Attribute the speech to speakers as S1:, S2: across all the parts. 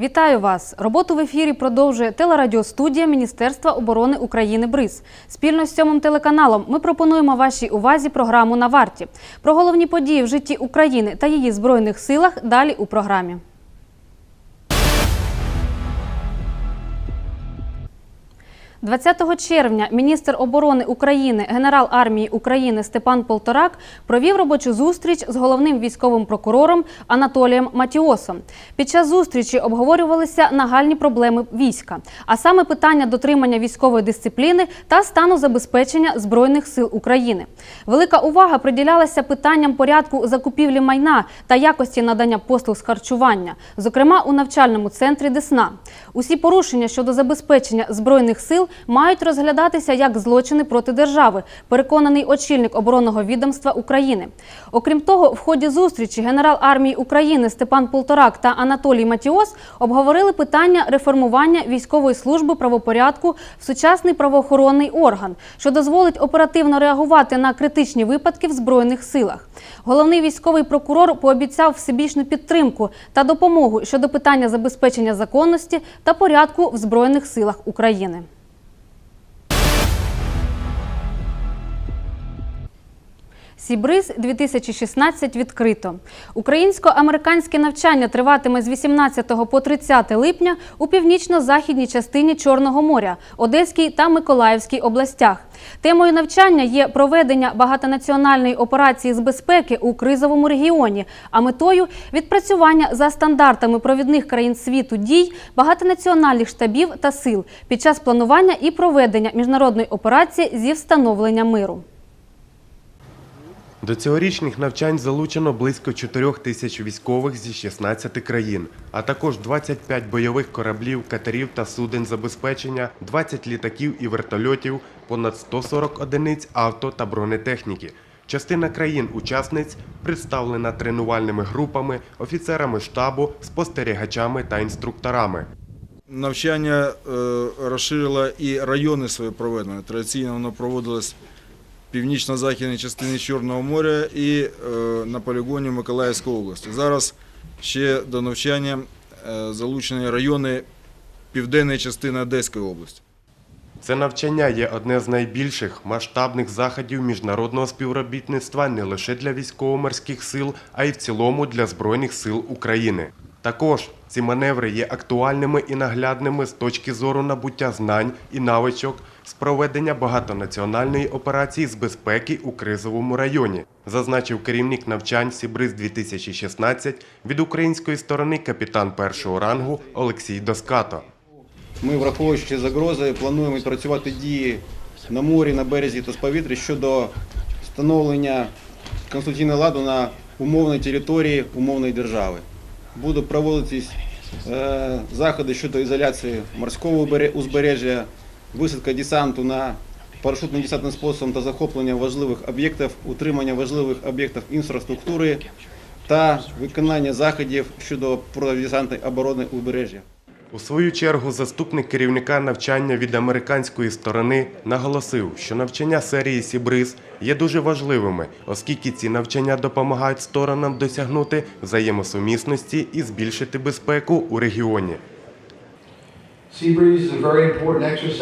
S1: Вітаю вас! Роботу в ефірі продовжує телерадіостудія Міністерства оборони України БРИЗ. Спільно з сьомим телеканалом ми пропонуємо вашій увазі програму на варті про головні події в житті України та її збройних силах. Далі у програмі. – 20 червня міністр оборони України, генерал армії України Степан Полторак провів робочу зустріч з головним військовим прокурором Анатолієм Матіосом. Під час зустрічі обговорювалися нагальні проблеми війська, а саме питання дотримання військової дисципліни та стану забезпечення збройних сил України. Велика увага приділялася питанням порядку закупівлі майна та якості надання послуг з харчування, зокрема у навчальному центрі Десна. Усі порушення щодо забезпечення збройних сил мають розглядатися як злочини проти держави, переконаний очільник оборонного відомства України. Окрім того, в ході зустрічі генерал армії України Степан Полторак та Анатолій Матіос обговорили питання реформування військової служби правопорядку в сучасний правоохоронний орган, що дозволить оперативно реагувати на критичні випадки в збройних силах. Головний військовий прокурор пообіцяв всебічну підтримку та допомогу щодо питання забезпечення законності та порядку в збройних силах України. Сібриз 2016 відкрито. Українсько-американське навчання триватиме з 18 по 30 липня у північно-західній частині Чорного моря, Одеській та Миколаївській областях. Темою навчання є проведення багатонаціональної операції з безпеки у кризовому регіоні, а метою відпрацювання за стандартами провідних країн світу дій багатонаціональних штабів та сил під час планування і проведення міжнародної операції зі встановлення миру.
S2: До цьогорічних навчань залучено близько 4 тисяч військових зі 16 країн, а також 25 бойових кораблів, катерів та суден забезпечення, 20 літаків і вертольотів, понад 140 одиниць авто та бронетехніки. Частина країн-учасниць представлена тренувальними групами, офіцерами штабу, спостерігачами та інструкторами.
S3: Навчання е, розширило і райони своє проведення. Традиційно воно проводилось північно-західній частині Чорного моря і е, на полігоні Миколаївської області. Зараз ще до навчання е, залучені райони південної частини Одеської області.
S2: Це навчання є одне з найбільших масштабних заходів міжнародного співробітництва не лише для військово-морських сил, а й в цілому для Збройних сил України. Також ці маневри є актуальними і наглядними з точки зору набуття знань і навичок з проведення багатонаціональної операції з безпеки у кризовому районі, зазначив керівник навчань Сібриз 2016 від української сторони капітан першого рангу Олексій Доскато.
S4: Ми, враховуючи загрози, плануємо відпрацювати дії на морі, на березі та з повітря щодо встановлення конституційного ладу на умовній території умовної держави. Будуть проводитись е, заходи щодо ізоляції морського узбере- узбережжя, висадка десанту на парашутним десантним способом та захоплення важливих об'єктів, утримання важливих об'єктів інфраструктури та виконання заходів щодо протидесантної оборони узбережжя.
S2: У свою чергу заступник керівника навчання від американської сторони наголосив, що навчання серії Сібриз є дуже важливими, оскільки ці навчання допомагають сторонам досягнути взаємосумісності і збільшити безпеку у регіоні.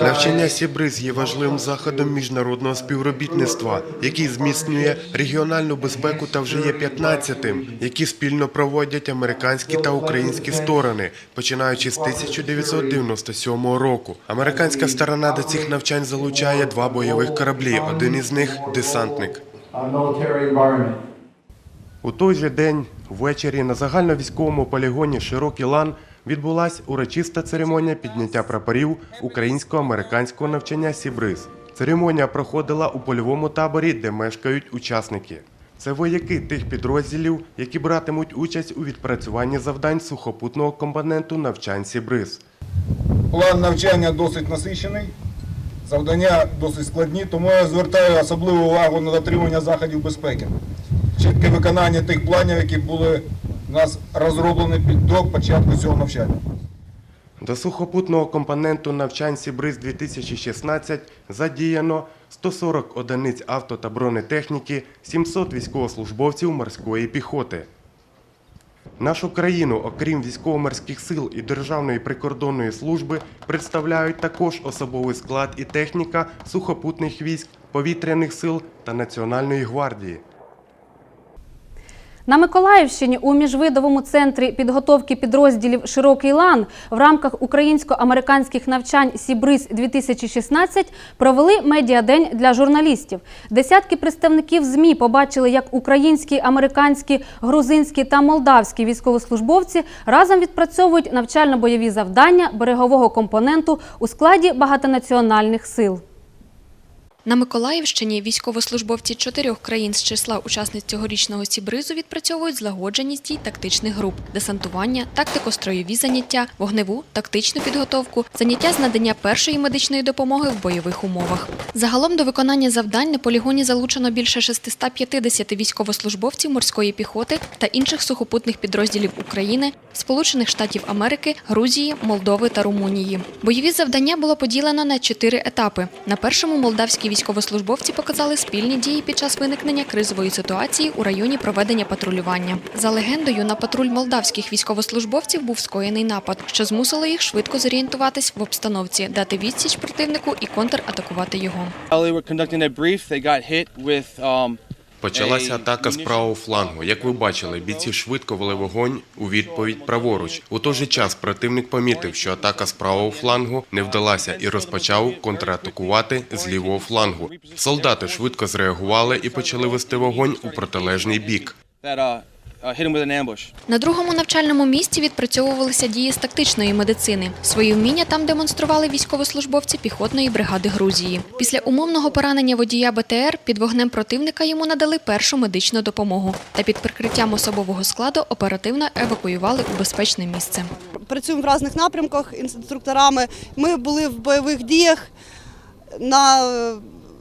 S2: Навчання Сібриз є важливим заходом міжнародного співробітництва, який зміцнює регіональну безпеку та вже є 15-тим, які спільно проводять американські та українські сторони, починаючи з 1997 року. Американська сторона до цих навчань залучає два бойових кораблі. Один із них десантник. У той же день ввечері на загальновійськовому полігоні Широкий лан відбулася урочиста церемонія підняття прапорів українсько-американського навчання Сібриз. Церемонія проходила у польовому таборі, де мешкають учасники. Це вояки тих підрозділів, які братимуть участь у відпрацюванні завдань сухопутного компоненту навчань Сібриз.
S5: План навчання досить насичений, завдання досить складні, тому я звертаю особливу увагу на дотримання заходів безпеки. Чітке виконання тих планів, які були у нас розроблені під до початку цього навчання.
S2: До сухопутного компоненту навчань Сібриз 2016 задіяно 140 одиниць авто та бронетехніки, 700 військовослужбовців морської піхоти. Нашу країну, окрім військово-морських сил і Державної прикордонної служби, представляють також особовий склад і техніка сухопутних військ, повітряних сил та Національної гвардії.
S1: На Миколаївщині у міжвидовому центрі підготовки підрозділів Широкий лан в рамках українсько-американських навчань Сібриз 2016 провели медіадень для журналістів. Десятки представників ЗМІ побачили, як українські, американські, грузинські та молдавські військовослужбовці разом відпрацьовують навчально-бойові завдання берегового компоненту у складі багатонаціональних сил.
S6: На Миколаївщині військовослужбовці чотирьох країн з числа учасниць цьогорічного сібризу відпрацьовують злагодженість дій тактичних груп, десантування, тактико-строєві заняття, вогневу, тактичну підготовку, заняття з надання першої медичної допомоги в бойових умовах. Загалом до виконання завдань на полігоні залучено більше 650 військовослужбовців морської піхоти та інших сухопутних підрозділів України, Сполучених Штатів Америки, Грузії, Молдови та Румунії. Бойові завдання було поділено на чотири етапи. На першому молдавські військовослужбовці показали спільні дії під час виникнення кризової ситуації у районі проведення патрулювання. За легендою, на патруль молдавських військовослужбовців був скоєний напад, що змусило їх швидко зорієнтуватись в обстановці, дати відсіч противнику і контратакувати його.
S2: Почалася атака з правого флангу. Як ви бачили, бійці швидко вели вогонь у відповідь праворуч. У той же час противник помітив, що атака з правого флангу не вдалася і розпочав контратакувати з лівого флангу. Солдати швидко зреагували і почали вести вогонь у протилежний бік.
S7: Ambush.
S6: На другому навчальному місці відпрацьовувалися дії з тактичної медицини. Свої вміння там демонстрували військовослужбовці піхотної бригади Грузії. Після умовного поранення водія БТР під вогнем противника йому надали першу медичну допомогу та під прикриттям особового складу оперативно евакуювали у безпечне місце.
S8: працюємо в різних напрямках інструкторами. Ми були в бойових діях на,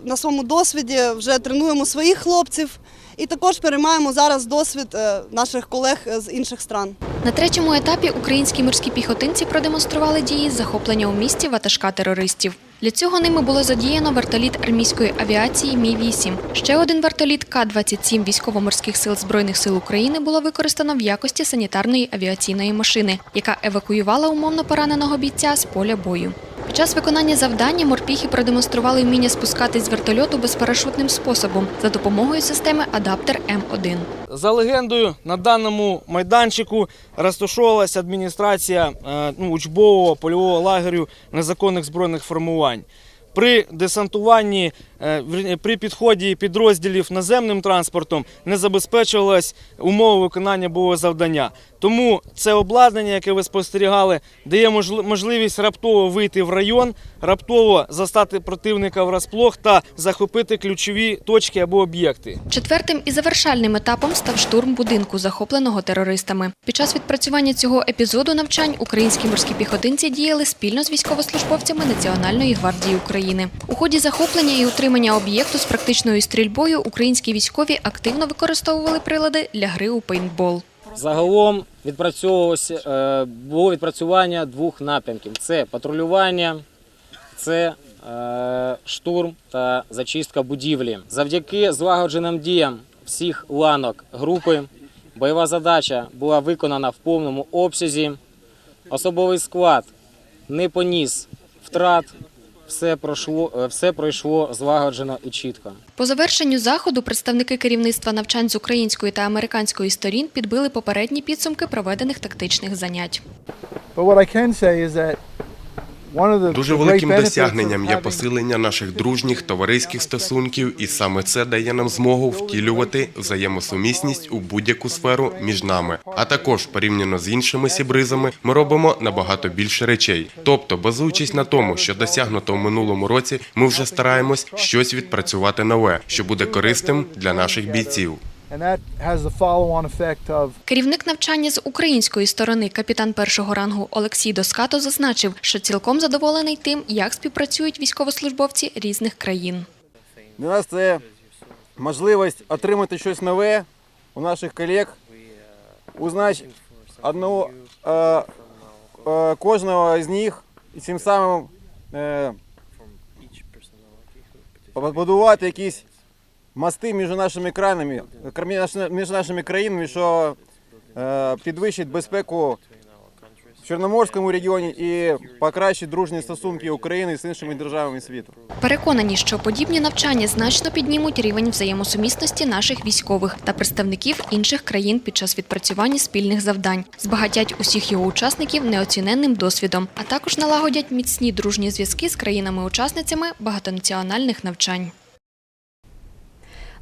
S8: на своєму досвіді, вже тренуємо своїх хлопців і також переймаємо зараз досвід е, наших колег з інших стран.
S6: На третьому етапі українські морські піхотинці продемонстрували дії захоплення у місті ватажка терористів. Для цього ними було задіяно вертоліт армійської авіації Мі-8. Ще один вертоліт К-27 військово-морських сил Збройних сил України було використано в якості санітарної авіаційної машини, яка евакуювала умовно пораненого бійця з поля бою. Під час виконання завдання морпіхи продемонстрували вміння спускатись з вертольоту безпарашутним способом за допомогою системи Адаптер М1.
S9: За легендою, на даному майданчику розташовувалася адміністрація е, ну, учбового польового лагерю незаконних збройних формувань. При десантуванні, при підході підрозділів наземним транспортом не забезпечувалась умови виконання бойового завдання. Тому це обладнання, яке ви спостерігали, дає можливість раптово вийти в район, раптово застати противника врасплох та захопити ключові точки або об'єкти.
S6: Четвертим і завершальним етапом став штурм будинку, захопленого терористами. Під час відпрацювання цього епізоду навчань українські морські піхотинці діяли спільно з військовослужбовцями Національної гвардії України. У ході захоплення і утримання об'єкту з практичною стрільбою українські військові активно використовували прилади для гри у пейнтбол.
S10: Загалом відпрацьовувалося е, було відпрацювання двох напрямків: це патрулювання, це е, штурм та зачистка будівлі. Завдяки злагодженим діям всіх ланок групи бойова задача була виконана в повному обсязі. Особовий склад не поніс втрат. Все пройшло, е, все пройшло злагоджено і чітко.
S6: По завершенню заходу представники керівництва навчань з української та американської сторін підбили попередні підсумки проведених тактичних занять.
S2: Дуже великим досягненням є посилення наших дружніх товариських стосунків, і саме це дає нам змогу втілювати взаємосумісність у будь-яку сферу між нами. А також порівняно з іншими сібризами, ми робимо набагато більше речей. Тобто, базуючись на тому, що досягнуто в минулому році, ми вже стараємось щось відпрацювати нове, що буде корисним для наших бійців.
S6: Керівник навчання з української сторони, капітан першого рангу Олексій Доскато, зазначив, що цілком задоволений тим, як співпрацюють військовослужбовці різних країн.
S4: Для нас це можливість отримати щось нове у наших колег, узнати одного, е, е, кожного з них і цим самим е, побудувати якісь мости між нашими країнами, між нашими країнами, що е, підвищить безпеку в Чорноморському регіоні і покращить дружні стосунки України з іншими державами світу.
S6: Переконані, що подібні навчання значно піднімуть рівень взаємосумісності наших військових та представників інших країн під час відпрацювання спільних завдань, збагатять усіх його учасників неоціненним досвідом, а також налагодять міцні дружні зв'язки з країнами-учасницями багатонаціональних навчань.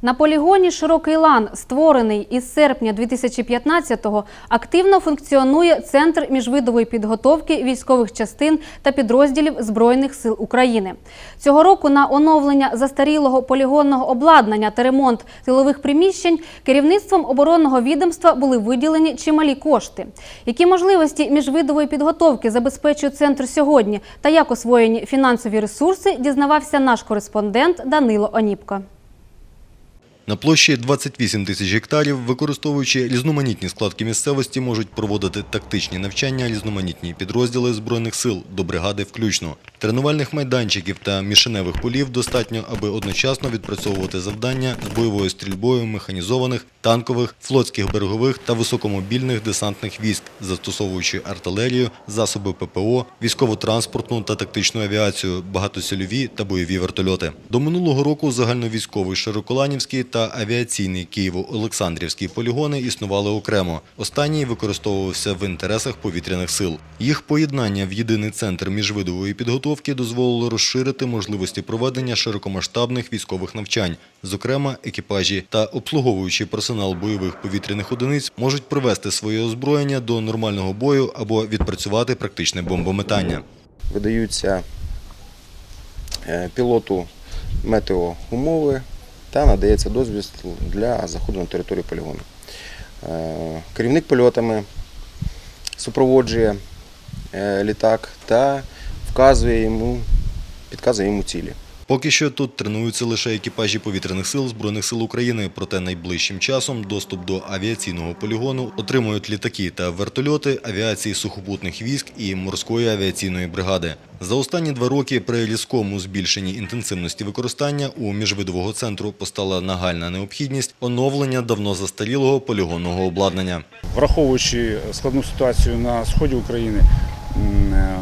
S1: На полігоні Широкий лан, створений із серпня 2015-го, активно функціонує Центр міжвидової підготовки військових частин та підрозділів Збройних сил України. Цього року на оновлення застарілого полігонного обладнання та ремонт тилових приміщень керівництвом оборонного відомства були виділені чималі кошти. Які можливості міжвидової підготовки забезпечує центр сьогодні та як освоєні фінансові ресурси, дізнавався наш кореспондент Данило Оніпко.
S11: На площі 28 тисяч гектарів, використовуючи різноманітні складки місцевості, можуть проводити тактичні навчання різноманітні підрозділи Збройних сил до бригади включно. Тренувальних майданчиків та мішеневих полів достатньо, аби одночасно відпрацьовувати завдання з бойовою стрільбою механізованих, танкових, флотських берегових та високомобільних десантних військ, застосовуючи артилерію, засоби ППО, військово-транспортну та тактичну авіацію, багатосільові та бойові вертольоти. До минулого року загальновійськовий Широколанівський та авіаційний Києво-Олександрівський полігони існували окремо. Останній використовувався в інтересах повітряних сил. Їх поєднання в єдиний центр міжвидової підготовки дозволило розширити можливості проведення широкомасштабних військових навчань. Зокрема, екіпажі та обслуговуючий персонал бойових повітряних одиниць можуть привести своє озброєння до нормального бою або відпрацювати практичне бомбометання.
S4: Видаються е, пілоту метеоумови та надається дозвіл для заходу на територію полігону. Е, Керівник польотами супроводжує е, літак та вказує йому, підказує йому цілі.
S11: Поки що тут тренуються лише екіпажі повітряних сил Збройних сил України, проте найближчим часом доступ до авіаційного полігону отримують літаки та вертольоти авіації сухопутних військ і морської авіаційної бригади. За останні два роки при різкому збільшенні інтенсивності використання у міжвидового центру постала нагальна необхідність оновлення давно застарілого полігонного обладнання.
S12: враховуючи складну ситуацію на сході України, е,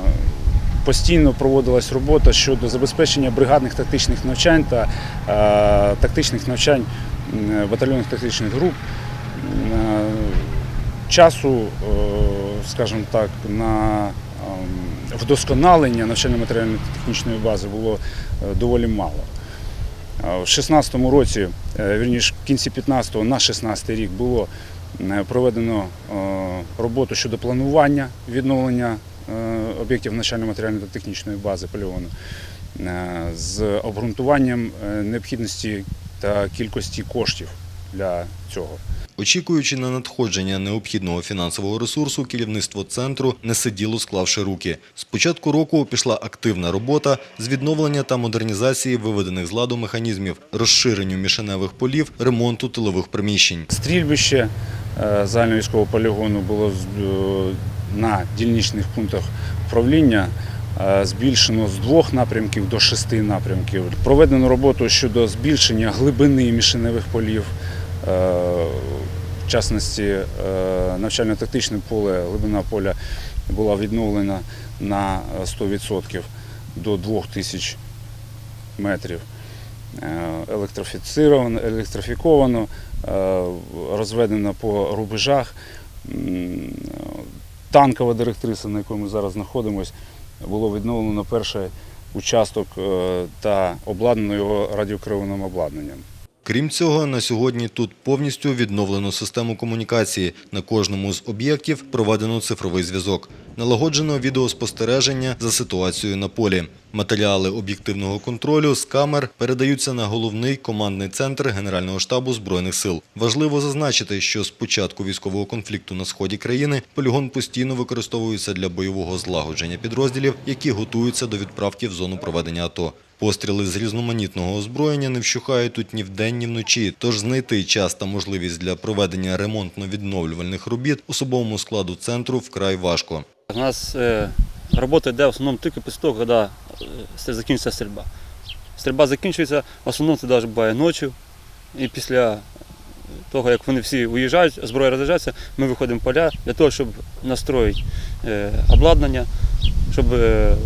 S12: постійно проводилась робота щодо забезпечення бригадних тактичних навчань та е, тактичних навчань батальйонних тактичних груп. Е, Часу, е, скажімо так, на ем, вдосконалення навчально-матеріально-технічної бази було е, доволі мало. В 16-му році, вірніше в кінці 15-го на 16-й рік було проведено роботу щодо планування відновлення об'єктів навчально-матеріальної та технічної бази полігону е, з обґрунтуванням е, необхідності та кількості коштів для цього.
S11: Очікуючи на надходження необхідного фінансового ресурсу, керівництво центру не сиділо, склавши руки. З початку року пішла активна робота з відновлення та модернізації виведених з ладу механізмів, розширенню мішеневих полів, ремонту тилових приміщень.
S12: Стрільбище е, загальновійськового полігону було на дільничних пунктах управління е, збільшено з двох напрямків до шести напрямків. Проведено роботу щодо збільшення глибини мішеневих полів. Е, В частності, е, навчально-тактичне поле, глибина поля була відновлена на 100% до 2000 метрів. Електрофіцировано, електрифіковано, розведено по рубежах. Танкова директриса, на якій ми зараз знаходимося, було відновлено перший участок е, та обладнано його радіокерованим обладнанням.
S11: Крім цього, на сьогодні тут повністю відновлено систему комунікації. На кожному з об'єктів проведено цифровий зв'язок. Налагоджено відеоспостереження за ситуацією на полі. Матеріали об'єктивного контролю з камер передаються на головний командний центр Генерального штабу Збройних сил. Важливо зазначити, що з початку військового конфлікту на сході країни полігон постійно використовується для бойового злагодження підрозділів, які готуються до відправки в зону проведення АТО. Постріли з різноманітного озброєння не вщухають тут ні вдень, ні вночі, тож знайти час та можливість для проведення ремонтно-відновлювальних робіт особовому складу центру вкрай важко.
S13: У нас е, робота йде в основному тільки після того, коли е, закінчиться стрільба. Стрільба закінчується, в основному це навіть буває ночі і після того, як вони всі уїжджають, зброя розряджається, ми виходимо в поля для того, щоб настроїти е, обладнання, щоб е,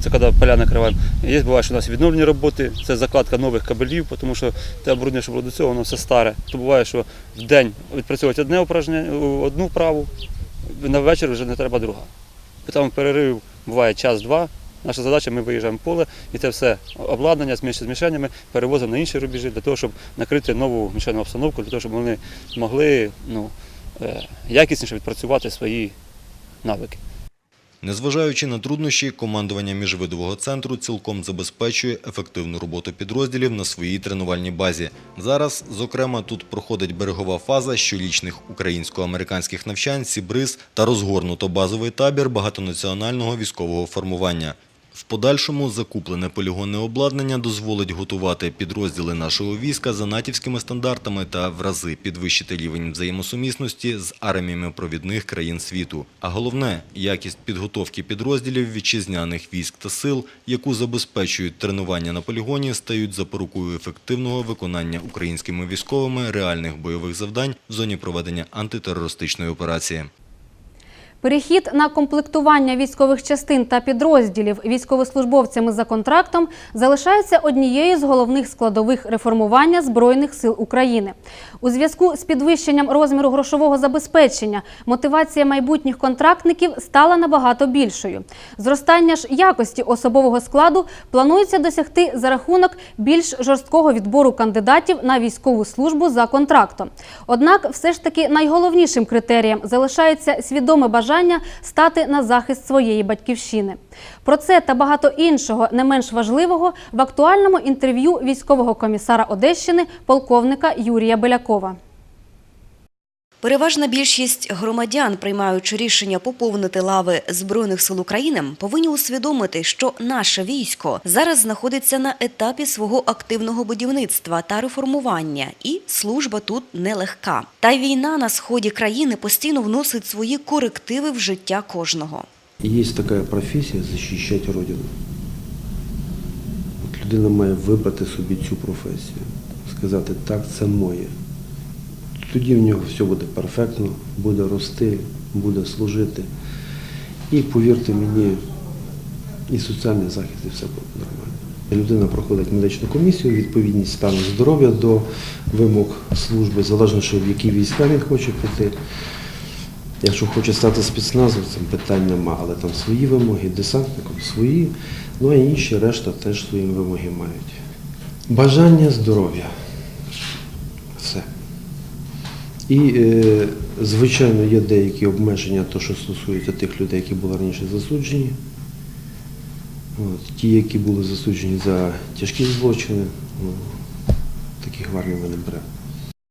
S13: це коли поля накриваємо. Є буває, що у нас відновлені роботи, це закладка нових кабелів, тому що те оборудовання, що було до цього, воно все старе. То буває, що в день відпрацьовують одне упражнення, одну вправу, на вечір вже не треба друга. Там перерив буває час-два. Наша задача, ми виїжджаємо в поле і це все обладнання з змішаннями перевозимо на інші рубежі для того, щоб накрити нову мішальну обстановку, для того, щоб вони могли ну, е, якісніше відпрацювати свої навики.
S11: Незважаючи на труднощі, командування міжвидового центру цілком забезпечує ефективну роботу підрозділів на своїй тренувальній базі. Зараз, зокрема, тут проходить берегова фаза щорічних українсько-американських навчань «Сібриз» та розгорнуто базовий табір багатонаціонального військового формування. В подальшому закуплене полігонне обладнання дозволить готувати підрозділи нашого війська за натівськими стандартами та в рази підвищити рівень взаємосумісності з арміями провідних країн світу. А головне – якість підготовки підрозділів вітчизняних військ та сил, яку забезпечують тренування на полігоні, стають запорукою ефективного виконання українськими військовими реальних бойових завдань в зоні проведення антитерористичної операції.
S1: Перехід на комплектування військових частин та підрозділів військовослужбовцями за контрактом залишається однією з головних складових реформування Збройних сил України. У зв'язку з підвищенням розміру грошового забезпечення мотивація майбутніх контрактників стала набагато більшою. Зростання ж якості особового складу планується досягти за рахунок більш жорсткого відбору кандидатів на військову службу за контрактом. Однак, все ж таки найголовнішим критерієм залишається свідоме бажання стати на захист своєї батьківщини. Про це та багато іншого не менш важливого в актуальному інтерв'ю військового комісара Одещини полковника Юрія Белякова.
S14: Переважна більшість громадян, приймаючи рішення поповнити лави Збройних сил України, повинні усвідомити, що наше військо зараз знаходиться на етапі свого активного будівництва та реформування, і служба тут нелегка. Та й війна на сході країни постійно вносить свої корективи в життя кожного.
S15: Есть такая професія захищати Родину. От людина має вибрати собі цю професію, сказати, так, це моє. Тоді в нього все буде перфектно, буде рости, буде служити. І повірте мені, і соціальний захист, і все буде нормально. Людина проходить медичну комісію, відповідність стану здоров'я до вимог служби, залежно, що в які війська він хоче піти. Якщо хоче стати спецназовцем, питань нема, але там свої вимоги, десантником свої, ну а інші решта теж свої вимоги мають. Бажання здоров'я. Все. І, е, звичайно, є деякі обмеження, то, що стосується тих людей, які були раніше засуджені. От, ті, які були засуджені за тяжкі злочини, ну, таких в армії ми не беремо.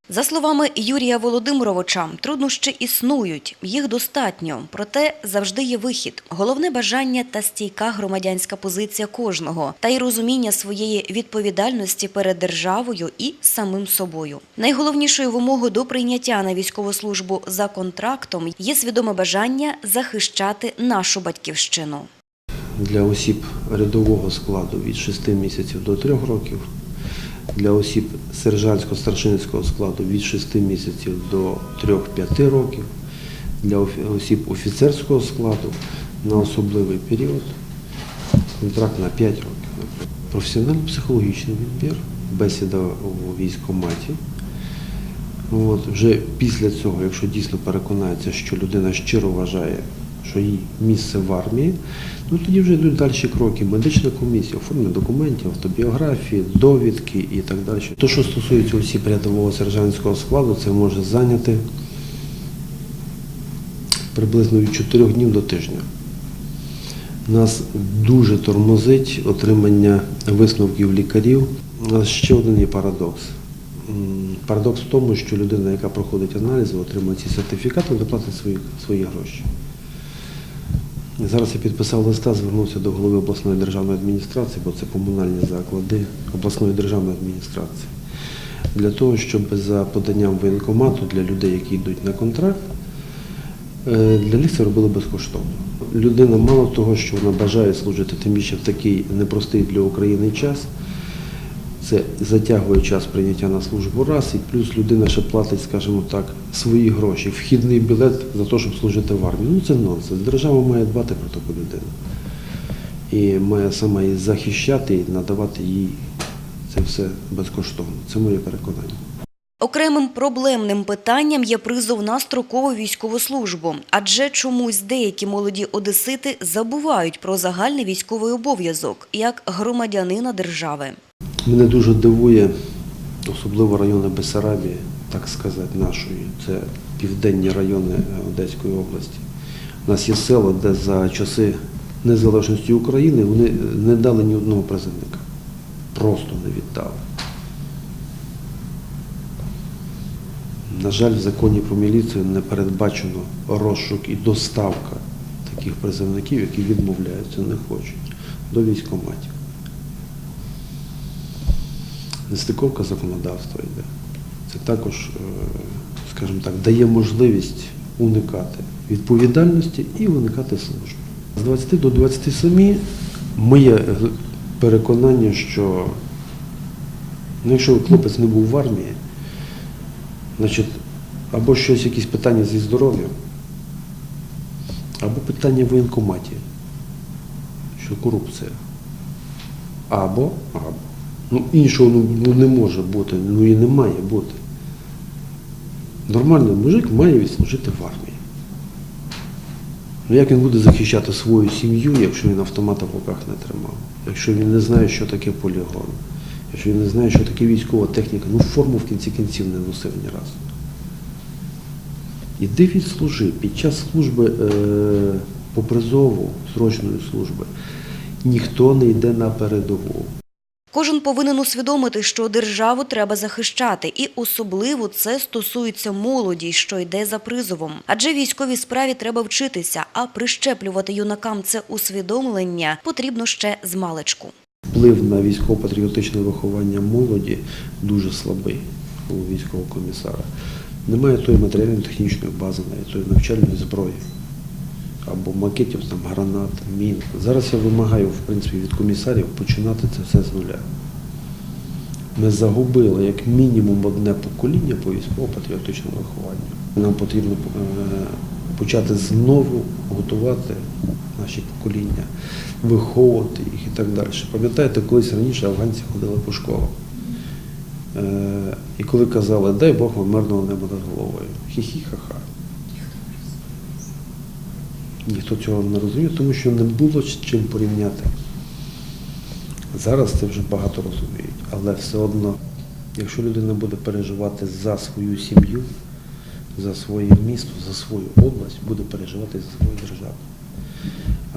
S14: За словами Юрія Володимировича, труднощі існують, їх достатньо, проте завжди є вихід. Головне бажання та стійка громадянська позиція кожного, та й розуміння своєї відповідальності перед державою і самим собою. Найголовнішою вимогою до прийняття на військову службу за контрактом є свідоме бажання захищати нашу батьківщину.
S15: для осіб рядового складу від 6 місяців до 3 років, для осіб сержантсько-старшинського складу від 6 місяців до 3-5 років, для осіб офіцерського складу на особливий період, контракт на 5 років. Професіонально-психологічний відбір, бесіда у військкоматі. От, вже після цього, якщо дійсно переконається, що людина щиро вважає, що їй місце в армії, ну тоді вже йдуть далі кроки. Медична комісія, оформлення документів, автобіографії, довідки і так далі. То, що стосується осіб рядового сержантського складу, це може зайняти приблизно від 4 днів до тижня. Нас дуже тормозить отримання висновків лікарів. У нас ще один є парадокс. Парадокс в тому, що людина, яка проходить аналізи, отримує ці сертифікати, вона платить свої, свої гроші. Зараз я підписав листа, звернувся до голови обласної державної адміністрації, бо це комунальні заклади обласної державної адміністрації, для того, щоб за поданням воєнкомату для людей, які йдуть на контракт, е, для них це робили безкоштовно. Людина мало того, що вона бажає служити, тим більше в такий непростий для України час, Це затягує час прийняття на службу раз, і плюс людина ще платить, скажімо так, свої гроші, вхідний білет за те, щоб служити в армії. Ну це нонсенс. Держава має дбати про таку людину. І має сама її захищати і надавати їй це все безкоштовно. Це моє переконання.
S14: Окремим проблемним питанням є призов на строкову військову службу, адже чомусь деякі молоді одесити забувають про загальний військовий обов'язок як громадянина держави.
S15: Мене дуже дивує, особливо райони Бесарабії, так сказати, нашої. Це південні райони е, Одеської області. У нас є села, де за часи незалежності України вони не дали ні одного призовника. Просто не віддали. На жаль, в законі про міліцію не передбачено розшук і доставка таких призовників, які відмовляються, не хочуть, до військкоматів. Нестиковка законодавства йде. Це також, е, скажімо так, дає можливість уникати відповідальності і уникати служби. З 20 до 27 моє е, переконання, що ну, якщо хлопець не був в армії, значить, або щось, якісь питання зі здоров'ям, або питання в воєнкоматі, що корупція. Або, або. Ну, іншого ну, ну, не може бути, ну і не має бути. Нормальний мужик має відслужити в армії. Ну як він буде захищати свою сім'ю, якщо він автомата в руках не тримав, якщо він не знає, що таке полігон, якщо він не знає, що таке військова техніка, ну форму в кінці кінців не носив ні разу. Іди відслужи під час служби е, по призову, срочної служби, ніхто не йде на передову.
S14: Кожен повинен усвідомити, що державу треба захищати, і особливо це стосується молоді, що йде за призовом. Адже військовій справі треба вчитися, а прищеплювати юнакам це усвідомлення потрібно ще з маличку.
S15: Вплив на військово-патріотичне виховання молоді дуже слабий у військового комісара. Немає тої матеріально-технічної бази, навіть тої навчальної зброї або макетів там, гранат, мін. Зараз я вимагаю в принципі, від комісарів починати це все з нуля. Ми загубили як мінімум одне покоління по військово-патріотичному вихованню. Нам потрібно е, почати знову готувати наші покоління, виховувати їх і так далі. Пам'ятаєте, колись раніше афганці ходили по школам. Е, І коли казали, дай Бог вам мирного неба над головою. Хі-хі-ха-ха. Ніхто цього не розумів, тому що не було з чим порівняти. Зараз це вже багато розуміють, але все одно, якщо людина буде переживати за свою сім'ю, за своє місто, за свою область, буде переживати за свою державу.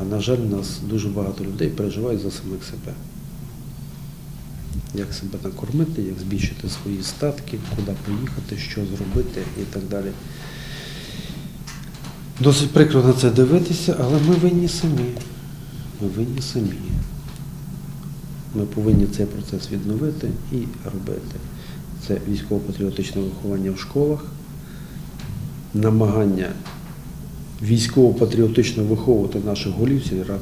S15: А на жаль, у нас дуже багато людей переживають за самих себе. Як себе накормити, як збільшити свої статки, куди поїхати, що зробити і так далі. Досить прикро на це дивитися, але ми винні самі. Ми винні самі. Ми повинні цей процес відновити і робити. Це військово-патріотичне виховання в школах, намагання військово-патріотично виховувати наших голів сільрад,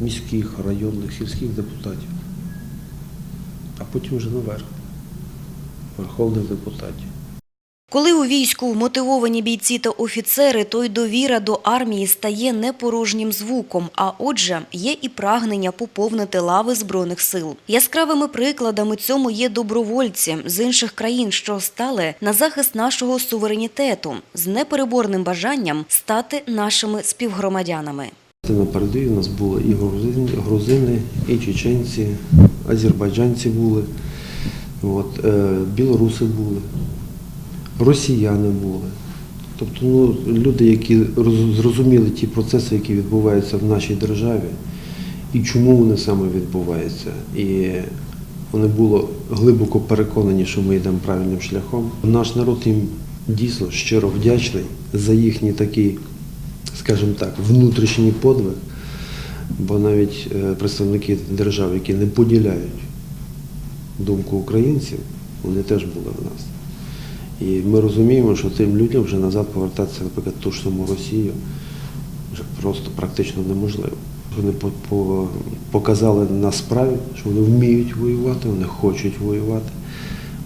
S15: міських, районних, сільських депутатів, а потім вже наверх, верховних депутатів.
S14: Коли у війську мотивовані бійці та офіцери, то й довіра до армії стає непорожнім звуком, а отже, є і прагнення поповнити лави Збройних сил. Яскравими прикладами цьому є добровольці з інших країн, що стали на захист нашого суверенітету з непереборним бажанням стати нашими співгромадянами.
S15: На передовій у нас були і грузини, грузини, і чеченці, азербайджанці були, от, е, білоруси були, росіяни були. Тобто ну, люди, які зрозуміли ті процеси, які відбуваються в нашій державі, і чому вони саме відбуваються. І вони були глибоко переконані, що ми йдемо правильним шляхом. Наш народ їм дійсно щиро вдячний за їхній такий, скажімо так, внутрішній подвиг, бо навіть е, представники держав, які не поділяють думку українців, вони теж були в нас. І ми розуміємо, що тим людям вже назад повертатися, наприклад, ту ж саму Росію вже просто практично неможливо. Вони по- по- показали на справі, що вони вміють воювати, вони хочуть воювати.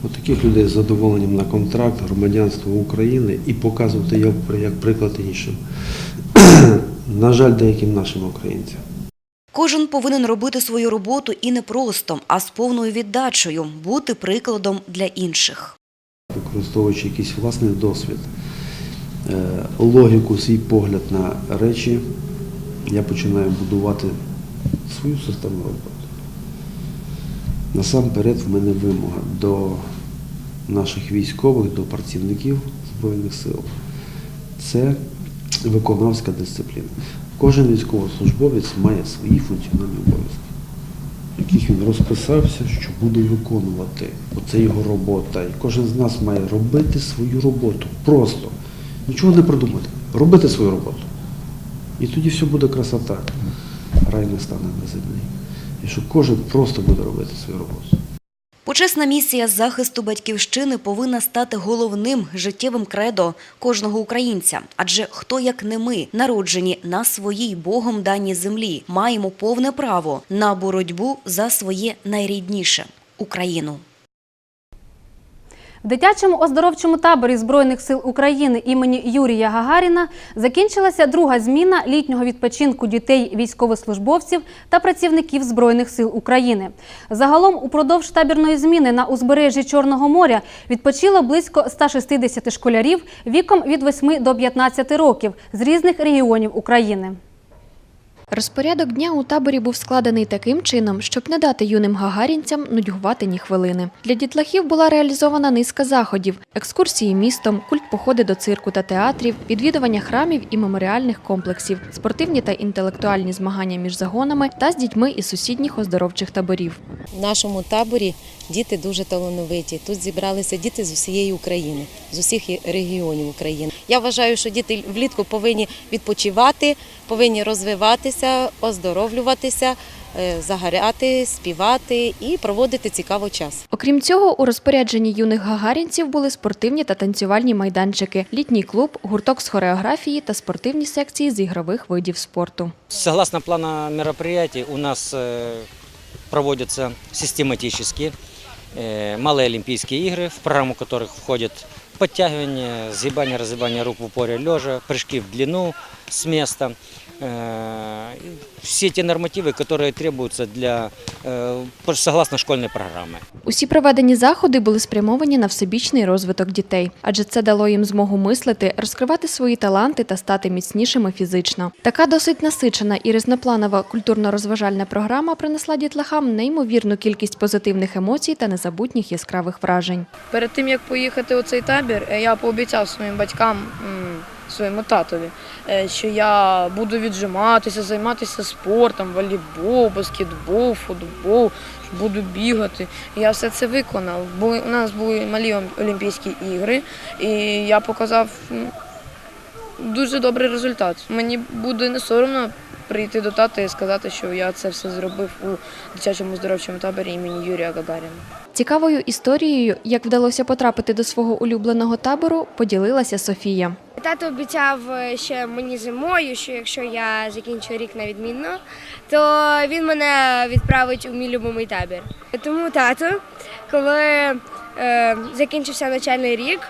S15: От таких людей з задоволенням на контракт, громадянство України і показувати як, як приклад іншим. на жаль, деяким нашим українцям.
S14: Кожен повинен робити свою роботу і не просто, а з повною віддачею, бути прикладом для інших.
S15: Використовуючи якийсь власний досвід, е, логіку, свій погляд на речі, я починаю будувати свою систему роботи. Насамперед в мене вимога до наших військових, до працівників Збройних сил. Це виконавська дисципліна. Кожен військовослужбовець має свої функціональні обов'язки яких він розписався, що буде виконувати. Оце його робота. І кожен з нас має робити свою роботу. Просто. Нічого не придумати. Робити свою роботу. І тоді все буде красота. Рай не стане на землі. І що кожен просто буде робити свою роботу.
S14: Почесна місія захисту батьківщини повинна стати головним життєвим кредо кожного українця. Адже хто як не ми, народжені на своїй Богом даній землі, маємо повне право на боротьбу за своє найрідніше Україну.
S1: В дитячому оздоровчому таборі Збройних сил України імені Юрія Гагаріна закінчилася друга зміна літнього відпочинку дітей військовослужбовців та працівників Збройних сил України. Загалом упродовж табірної зміни на узбережжі Чорного моря відпочило близько 160 школярів віком від 8 до 15 років з різних регіонів України.
S6: Розпорядок дня у таборі був складений таким чином, щоб не дати юним гагарінцям нудьгувати ні хвилини. Для дітлахів була реалізована низка заходів: екскурсії містом, культпоходи до цирку та театрів, відвідування храмів і меморіальних комплексів, спортивні та інтелектуальні змагання між загонами та з дітьми із сусідніх оздоровчих таборів.
S16: В нашому таборі діти дуже талановиті. Тут зібралися діти з усієї України, з усіх регіонів України. Я вважаю, що діти влітку повинні відпочивати, повинні розвиватися, оздоровлюватися, е, загоряти, співати і проводити цікаво час.
S6: Окрім цього, у розпорядженні юних гагарінців були спортивні та танцювальні майданчики, літній клуб, гурток з хореографії та спортивні секції з ігрових видів спорту.
S10: Согласно плана мероприятий, у нас э, проводятся систематически э, малые Олимпийские игры, в программу которых входят подтягивание, сгибание, разгибание рук в упоре лежа, прыжки в длину с места. Э, и Все те нормативы, которые требуются для, э, согласно школьной программы.
S6: Усі проведені заходи були спрямовані на всебічний розвиток дітей, адже це дало їм змогу мислити, розкривати свої таланти та стати міцнішими фізично. Така досить насичена і різнопланова культурно-розважальна програма принесла дітлахам неймовірну кількість позитивних емоцій та незабутніх яскравих вражень.
S17: Перед тим як поїхати у цей табір, е, я пообіцяв своїм батькам, м, своєму татові, е, що я буду віджиматися, займатися спортом, волейбол, баскетбол, футбол, буду бігати. Я все це виконав. Були у нас були малі Олімпійські ігри, і я показав дуже добрий результат. Мені буде не соромно прийти до тата і сказати, що я це все зробив у дитячому здоровчому таборі імені Юрія Гагаріна.
S6: Цікавою історією, як вдалося потрапити до свого улюбленого табору, поділилася Софія.
S18: Тато обіцяв е, ще мені зимою, що якщо я закінчу рік на відмінно, то він мене відправить у мій любимий табір. Тому тато, коли е, закінчився навчальний рік,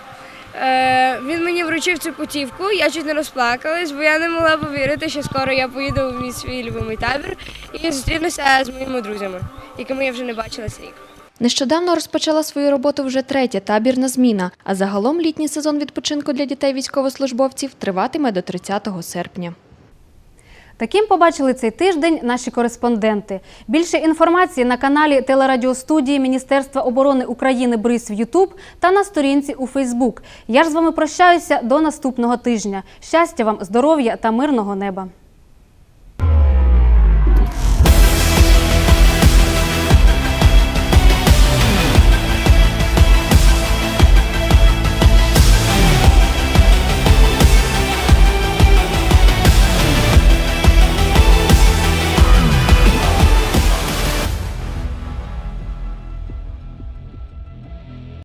S18: е, він мені вручив цю путівку. Я чуть не розплакалась, бо я не могла повірити, що скоро я поїду у мій свій любимий табір і зустрінуся з моїми друзями, якими я вже не бачилась рік.
S6: Нещодавно розпочала свою роботу вже третя табірна зміна, а загалом літній сезон відпочинку для дітей військовослужбовців триватиме до 30 серпня.
S1: Таким побачили цей тиждень наші кореспонденти. Більше інформації на каналі телерадіостудії Міністерства оборони України Бриз в Ютуб та на сторінці у Фейсбук. Я ж з вами прощаюся до наступного тижня. Щастя вам, здоров'я та мирного неба.